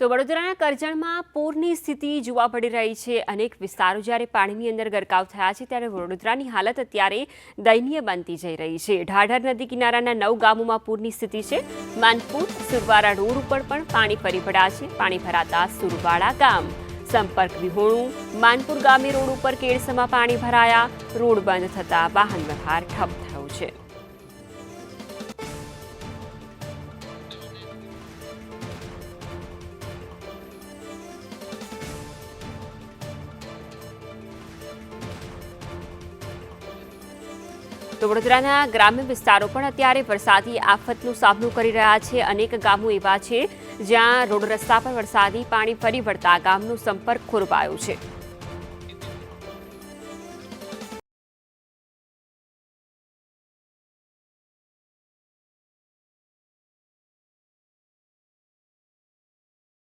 તો વડોદરાના કરજણમાં પૂરની સ્થિતિ જોવા પડી રહી છે. અનેક વિસ્તારો જ્યારે પાણીની અંદર ગરકાવ થયા છે, ત્યારે વડોદરાની હાલત અત્યારે દયનીય બનતી જઈ રહી છે. ઢાઢર નદી કિનારાના નવ ગામોમાં પૂરની સ્થિતિ છે. માનપુર સુરવાળા રોડ ઉપર પણ પાણી ફરી પડ્યા છે. પાણી ભરાતા સુરવાળા ગામ, સંપર્ક વિહોણું. માનપુર ગામે રોડ ઉપર કેળસમાં પાણી ભરાયા. રોડ બંધ થતાં વાહન વ્યવહાર ઠપ તો વડોદરાના ગ્રામ્ય વિસ્તારો પણ અત્યારે વરસાદી આફતનો સામનો કરી રહ્યા છે. અનેક ગામો એવા છે જ્યાં રોડ રસ્તા પર વરસાદી પાણી ફરી વળતા ગામનો સંપર્ક ખોરવાયો છે.